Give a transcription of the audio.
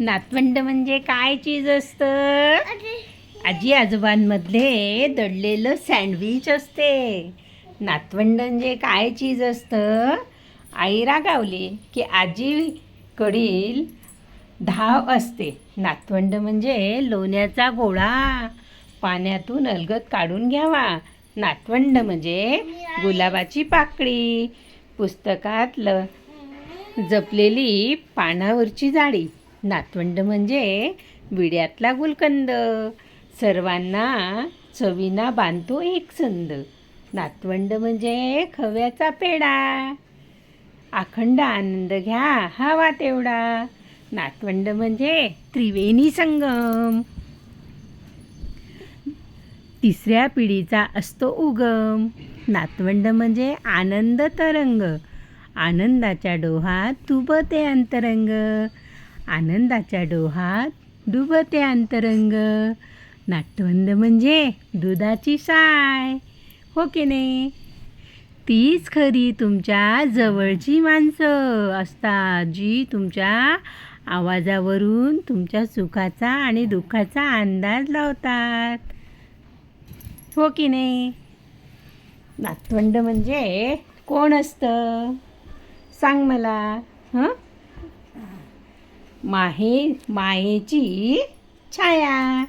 नातवंड म्हणजे काय चीज असतं? आजी आजोबांमधले दडलेलं सँडविच असते. नातवंड म्हणजे काय चीज असतं? आई रागावली की आजीकडील धाव असते. नातवंड म्हणजे लोण्याचा गोळा. पाण्यातून अलगद काढून घ्यावा. नातवंड म्हणजे गुलाबाची पाकळी. पुस्तकात ल जपलेली पानावरची जाळी. नातवंड म्हणजे विड्यातला गुलकंद. सर्वांना चवीना बांधतो एक संद. नातवंड म्हणजे खव्याचा पेढा. अखंड आनंद घ्या हवा तेवढा. नातवंड म्हणजे त्रिवेणी संगम. तिसऱ्या पिढीचा असतो उगम. नातवंड म्हणजे आनंद तरंग. आनंदाच्या डोहात डुबते अंतरंग. आनंदाच्या डोहात डुबते अंतरंग. नातवंड म्हणजे दुधाची साय. हो की नाही? तीच खरी तुमच्या जवळची माणसं असतात जी तुमच्या आवाजावरून तुमच्या सुखाचा आणि दुःखाचा अंदाज लावतात. हो की नाही? नातवंड म्हणजे कोण असतं? सांग मला हं? माहे मायेची छाया.